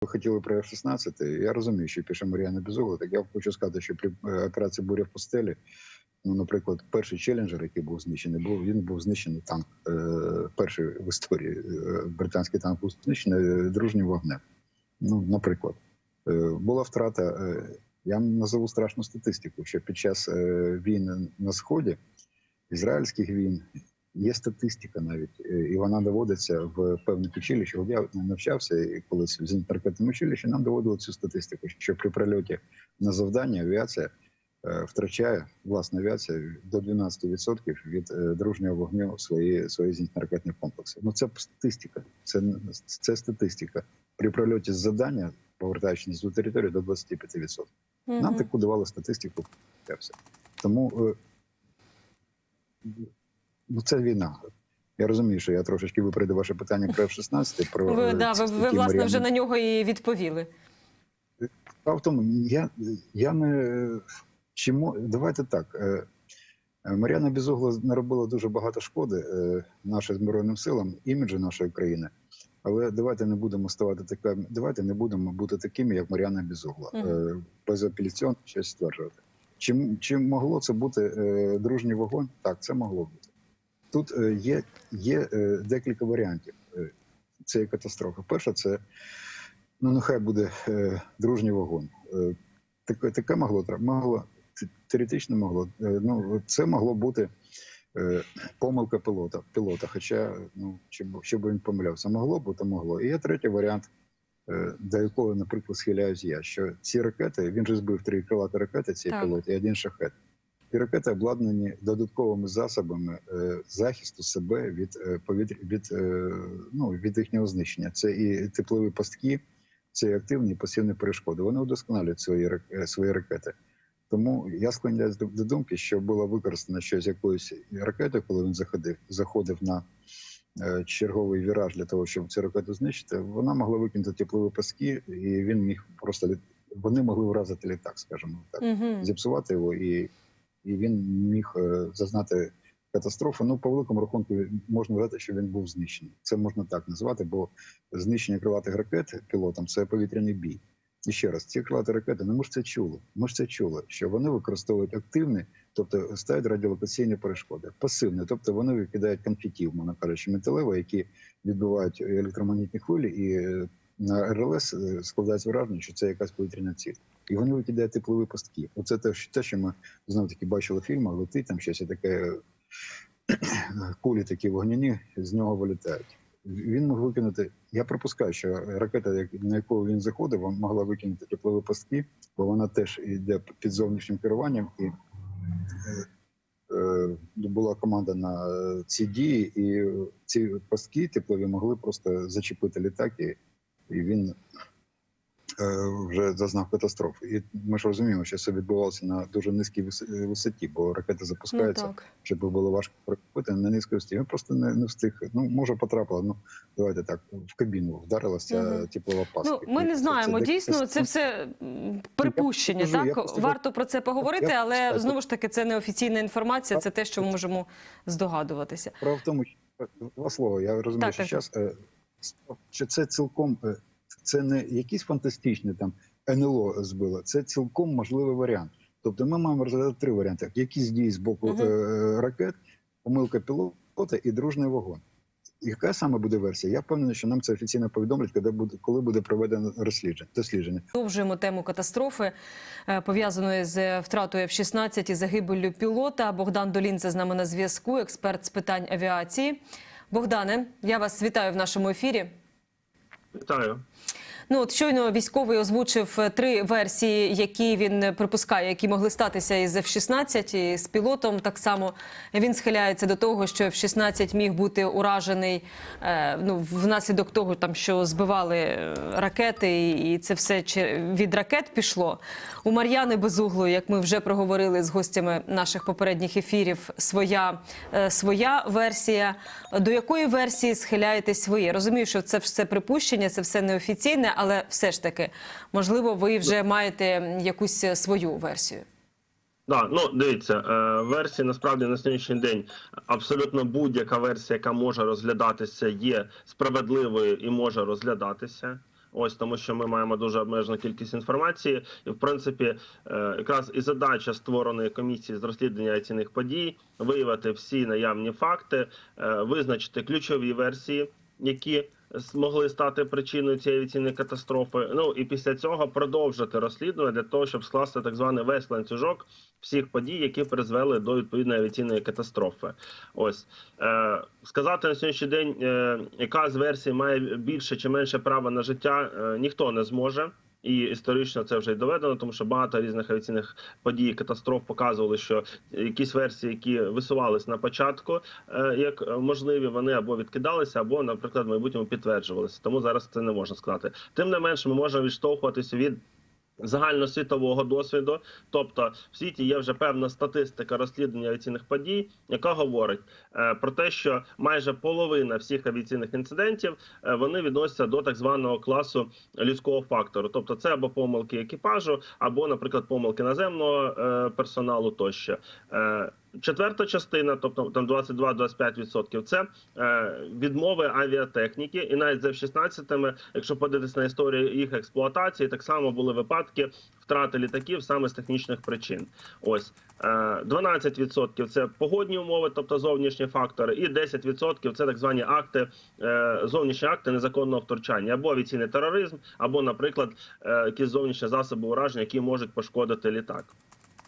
ви хотіли про F-16, я розумію, що пише Мар'яна Безугла. Так я хочу сказати, що при е, операції буря в постелі, ну, наприклад, перший челенджер, який був знищений, був він був знищений танк. Е, перший в історії е, британський танк був знищений дружнім вогнем. Ну, наприклад, е, була втрата. Е, я назову страшну статистику, що під час е, війн на сході, ізраїльських війн, є статистика навіть, е, і вона доводиться в певних училищах. Я навчався і колись в зенітно-ракетному училищі, нам доводили цю статистику, що при прильоті на завдання авіація е, втрачає власна авіація до 12% від е, дружнього вогню свої свої зенітно-ракетні комплекси. Ну це статистика. Це це статистика. При прильоті з завдання, повертаючись до території, до 25%. Нам таку давали статистику. Тому ну, це війна. Я розумію, що я трошечки випередив ваше питання про F-16. Про Ви, е, да, ви, ви власне Мар'яни вже на нього і відповіли. Справа в тому, я, я не чому давайте так. е, е, Мар'яна Безугла наробила дуже багато шкоди нашим збройним силам, іміджу нашої країни. Але давайте не будемо ставати такими, давайте не будемо бути такими, як Мар'яна Безугла, Мгм. е, безапеляційно щось стверджувати. Чи, чи могло це бути дружній вогонь? Так, це могло бути. Тут е, є, є е, декілька варіантів е, цієї катастрофи. Перше, це ну нехай буде дружній вогонь. Е, таке, таке могло могло теоретично могло. Ну це могло бути помилка пілота. Пілота, хоча ну чи б- що би він помилявся, могло бути, могло. І є третій варіант, до якого, наприклад, схиляюсь я. Що ці ракети він же збив три крилаті ракети, ці пілоти, і один шахет. Ці ракети обладнані додатковими засобами е, захисту себе від е, повітря від, е, ну, від їхнього знищення. Це і теплові пастки, це і активні і пасивні перешкоди. Вони удосконалюють свої свої ракети. Тому я склоняюсь до, до думки, що було використано щось якоюсь ракетою, коли він заходив, заходив на черговий віраж для того, щоб цю ракету знищити. Вона могла викинути теплові паски, і він міг просто вони могли вразити літак, скажімо так Угу. зіпсувати його, і, і він міг е, зазнати катастрофу. Ну, по великому рахунку можна вважати, що він був знищений. Це можна так назвати, бо знищення крилатих ракет пілотом це повітряний бій. І ще раз, ці крилаті ракети, ну ми ж це чули. Ми ж це чули, що вони використовують активні, тобто ставлять радіолокаційні перешкоди, пасивні, тобто вони викидають конфетів, мовно кажучи, металево, які відбивають електромагнітні хвилі, і е, РЛС е, складається враження, що це якась повітряна ціль. І вони викидають теплові пастки. Оце те, що- ми знову таки бачили в фільмах, летить там щось таке кулі такі вогняні з нього вилітають. Він мог викинути. Я припускаю, що ракета, на яку він заходив, могла викинути теплові пастки, бо вона теж йде під зовнішнім керуванням, і е, е, була команда на е, ці дії, і ці пастки теплові могли просто зачепити літак, і, і він е, вже зазнав катастрофи. І ми ж розуміємо, що це відбувалося на дуже низькій висоті, бо ракета Ну щоб було важко прикупити на низькій висоті. Він просто не, не встиг. Ну може потрапила. Ну давайте так в кабіну вдарилася Мгм. теплова паска. Ну, ми не знаємо. це Дійсно, декілька це все припущення. я Так просто- варто про це поговорити, я але просто- знову ж таки це не офіційна інформація. Це те, що ми можемо здогадуватися. Справа в тому, що два слова. Я розумію, Так, що так, зараз е, що це цілком е, це не якісь фантастичні там НЛО збило, це цілком можливий варіант. Тобто ми маємо розглядати три варіанти: якісь дії з боку Мгм. е, ракет, помилка пілота і дружний вогонь. Яка саме буде версія? Я впевнений, що нам це офіційно повідомлять, коли буде коли буде проведено розслідження дослідження. Продовжуємо тему катастрофи е, пов'язаної з втратою F-16 і загибеллю пілота. Богдан Долінце з нами на зв'язку, експерт з питань авіації. Богдане, я вас вітаю в нашому ефірі. Вітаю. Ну от щойно військовий озвучив е, три версії, які він е, припускає, які могли статися із F-16, і з пілотом. Так само він схиляється до того, що F-16 міг бути уражений е, ну, внаслідок того, там що збивали е, ракети, і це все від ракет пішло. У Мар'яни Безуглої, як ми вже проговорили з гостями наших попередніх ефірів, своя, е, своя версія. До якої версії схиляєтесь ви? Я розумію, що це все припущення, це все неофіційне, але все ж таки, можливо, ви вже маєте якусь е, свою версію. Да, ну дивіться, е, версії насправді на сьогоднішній день абсолютно будь-яка версія, яка може розглядатися, є справедливою і може розглядатися. Ось тому, що ми маємо дуже обмежену кількість інформації, і в принципі, е, якраз і задача створеної комісії з розслідування авіаційних подій виявити всі наявні факти, визначити ключові версії, які змогли стати причиною цієї авіаційної катастрофи. Ну і після цього продовжити розслідування для того, щоб скласти так званий весь ланцюжок всіх подій, які призвели до відповідної авіаційної катастрофи. Ось е, сказати на сьогоднішній день, е, яка з версій має більше чи менше права на життя, е, ніхто не зможе. І історично це вже й доведено, тому що багато різних авіаційних подій, катастроф показували, що якісь версії, які висувались на початку, е, як можливі, вони або відкидалися, або, наприклад, в майбутньому підтверджувалися. Тому зараз це не можна сказати. Тим не менше, ми можемо відштовхуватися від. Загальносвітового досвіду, тобто в світі є вже певна статистика розслідування авіаційних подій, яка говорить е, про те, що майже половина всіх авіаційних інцидентів е, вони відносяться до так званого класу людського фактору, тобто це або помилки екіпажу, або, наприклад, помилки наземного е, персоналу тощо. Четверта частина, тобто там 22-25%, це е, відмови авіатехніки, і навіть за F-16, якщо подивитися на історію їх експлуатації, так само були випадки втрати літаків саме з технічних причин. Ось е, 12% – це погодні умови, тобто зовнішні фактори, і 10% – це так звані акти, е, зовнішні акти незаконного втручання, або авіаційний тероризм, або, наприклад, е, якісь зовнішні засоби ураження, які можуть пошкодити літак.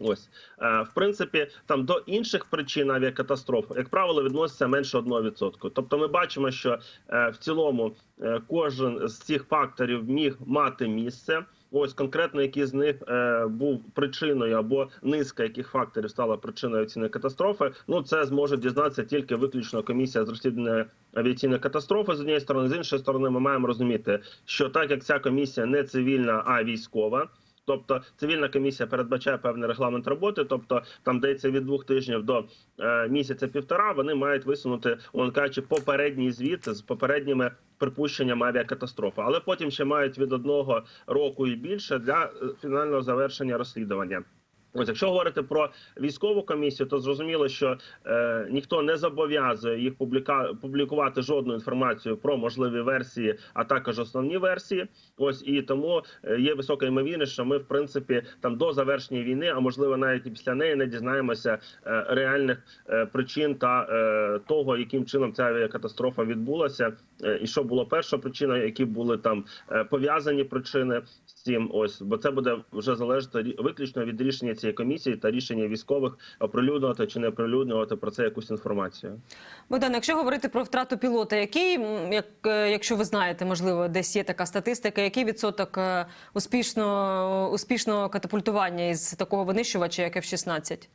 Ось Е, в принципі, там до інших причин авіакатастроф, як правило, відноситься менше 1%. Тобто, ми бачимо, що е, в цілому е, кожен з цих факторів міг мати місце. Ось конкретно, який з них е, був причиною або низка яких факторів стала причиною авіаційної катастрофи. Ну це зможе дізнатися тільки виключно комісія з розслідування авіаційної катастрофи. З однієї сторони, з іншої сторони, ми маємо розуміти, що так як ця комісія не цивільна, а військова. Тобто цивільна комісія передбачає певний регламент роботи, тобто там дається від двох тижнів до е, місяця півтора. Вони мають висунути, он кажучи, попередній звіт з попередніми припущеннями авіакатастрофи, але потім ще мають від одного року і більше для е, фінального завершення розслідування. Ось, якщо говорити про військову комісію, то зрозуміло, що е, ніхто не зобов'язує їх публіка... публікувати жодну інформацію про можливі версії, а також основні версії. Ось і тому е, є висока ймовірність, що ми, в принципі, там до завершення війни, а можливо навіть і після неї, не дізнаємося е, реальних е, причин та е, того, яким чином ця авіакатастрофа відбулася, і що було перша причина, які були там е, пов'язані причини з цим. Ось бо це буде вже залежати виключно від рішення цієї комісії та рішення військових оприлюднювати чи не оприлюднювати про це якусь інформацію. Богдан, якщо говорити про втрату пілота, який, як, е, якщо ви знаєте, можливо, десь є така статистика, який відсоток е, успішно, успішного катапультування із такого винищувача, як F-16?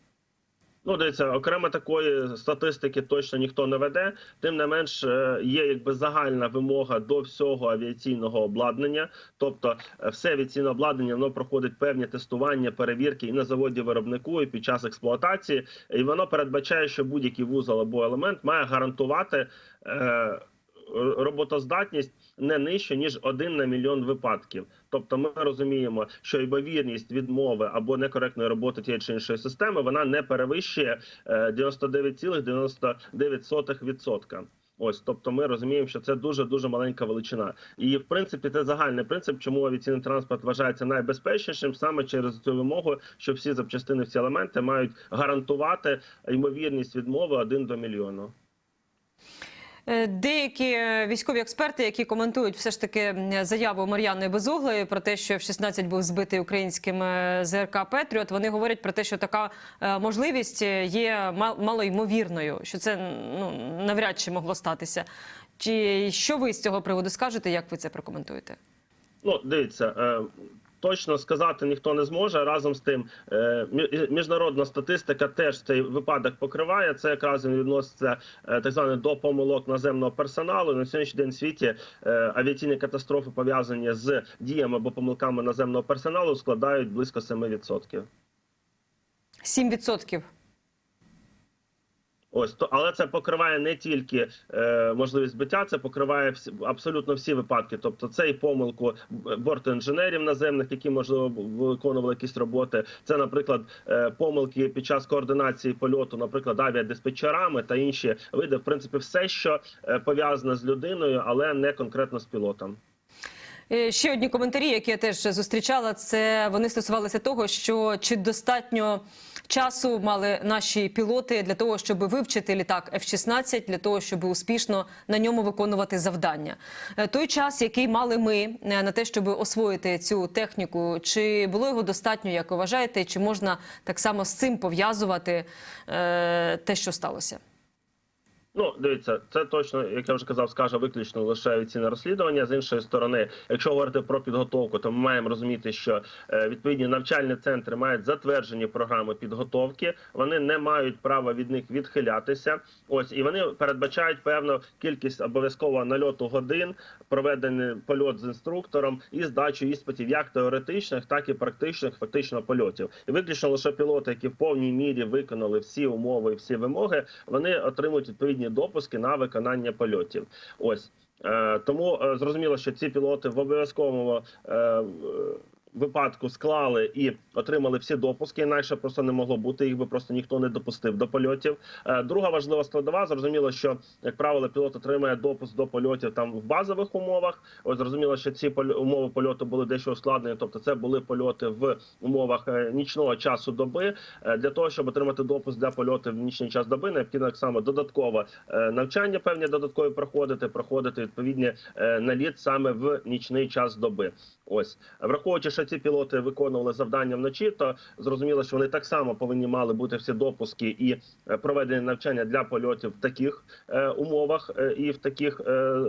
Ну, дивіться, окремо такої статистики точно ніхто не веде. Тим не менш, е, є якби загальна вимога до всього авіаційного обладнання. Тобто, е, все авіаційне обладнання воно проходить певні тестування, перевірки і на заводі виробнику, і під час експлуатації. І воно передбачає, що будь-який вузол або елемент має гарантувати. Е, Роботоздатність не нижче ніж один на мільйон випадків. Тобто, ми розуміємо, що ймовірність відмови або некоректної роботи тієї чи іншої системи вона не перевищує е, 99,99%. Ось, тобто, ми розуміємо, що це дуже дуже маленька величина, і в принципі це загальний принцип, чому авіаційний транспорт вважається найбезпечнішим саме через цю вимогу, що всі запчастини, всі елементи мають гарантувати ймовірність відмови один до мільйону. Е, Деякі е, військові експерти, які коментують все ж таки заяву Мар'яни Безуглої про те, що F-16 був збитий українським е, ЗРК Петріот, вони говорять про те, що така можливість є малоймовірною, що це ну навряд чи могло статися. Чи що ви з цього приводу скажете? Як ви це прокоментуєте? Ну, дивіться, точно сказати ніхто не зможе. Разом з тим, е, міжнародна статистика теж цей випадок покриває. Це якраз він відноситься е, так зване до помилок наземного персоналу. На сьогоднішній день в світі е, авіаційні катастрофи пов'язані з діями або помилками наземного персоналу складають близько 7%. 7%. Ось то, але це покриває не тільки е, можливість збиття, це покриває всі абсолютно всі випадки. Тобто, це і помилку бортінженерів наземних, які можливо виконували якісь роботи. Це, наприклад, е, помилки під час координації польоту, наприклад, авіадиспетчерами та інші види. В принципі, все, що е, пов'язане з людиною, але не конкретно з пілотом. Е, Ще одні коментарі, які я теж зустрічала, це вони стосувалися того, що чи достатньо часу мали наші пілоти для того, щоб вивчити літак F-16, для того, щоб успішно на ньому виконувати завдання. Е, Той час, який мали ми е, на те, щоб освоїти цю техніку, чи було його достатньо, як вважаєте, чи можна так само з цим пов'язувати те, що сталося? Ну, дивіться, це точно, як я вже казав, скаже виключно лише офіційне розслідування. З іншої сторони, якщо говорити про підготовку, то ми маємо розуміти, що е, відповідні навчальні центри мають затверджені програми підготовки. Вони не мають права від них відхилятися. Ось і вони передбачають певну кількість обов'язкового нальоту годин, проведений польот з інструктором і здачу іспитів як теоретичних, так і практичних, фактично польотів. І виключно лише пілоти, які в повній мірі виконали всі умови, і всі вимоги, вони отримують відповідні допуски на виконання польотів. Ось. Е, Тому е, зрозуміло, що ці пілоти в обов'язковому е, випадку склали і отримали всі допуски. Інакше просто не могло бути. Їх би просто ніхто не допустив до польотів. Е, Друга важлива складова. Зрозуміло, що як правило, пілот отримує допуск до польотів там в базових умовах. Ось зрозуміло, що ці умови польоту були дещо ускладнені. Тобто, це були польоти в умовах е, нічного часу доби. Е, Для того щоб отримати допуск для польоту в нічний час доби, необхідно так само додаткове навчання, певні додаткові проходити, проходити відповідні наліт саме в нічний час доби. Ось враховуючи, що ці пілоти виконували завдання вночі, то зрозуміло, що вони так само повинні мали бути всі допуски і е, проведені навчання для польотів в таких е, умовах е, і в таких е,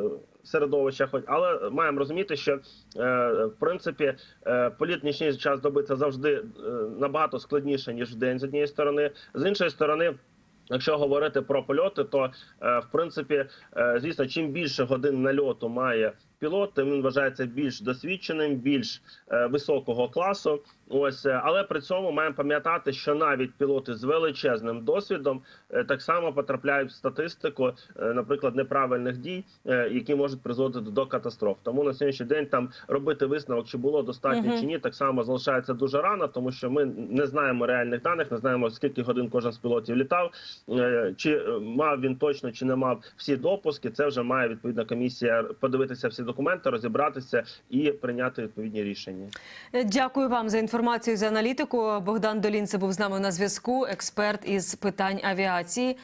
середовищах. Хоч- Але маємо розуміти, що е, в принципі політ нічний час доби це завжди набагато складніше ніж в день з однієї сторони, з іншої сторони. Якщо говорити про польоти, то в принципі, звісно, чим більше годин нальоту має пілот, він вважається більш досвідченим, більш е, високого класу. Ось, е, але при цьому маємо пам'ятати, що навіть пілоти з величезним досвідом е, так само потрапляють в статистику, е, наприклад, неправильних дій, які можуть призводити до катастроф. Тому на сьогоднішній день там робити висновок, чи було достатньо Мгм. чи ні, так само залишається дуже рано, тому що ми не знаємо реальних даних, не знаємо скільки годин кожен з пілотів літав, чи мав він точно чи не мав всі допуски. Це вже має відповідна комісія подивитися всі документи, розібратися і прийняти відповідні рішення. Дякую вам за інформацію за аналітику. Богдан Долінце був з нами на зв'язку, експерт із питань авіації.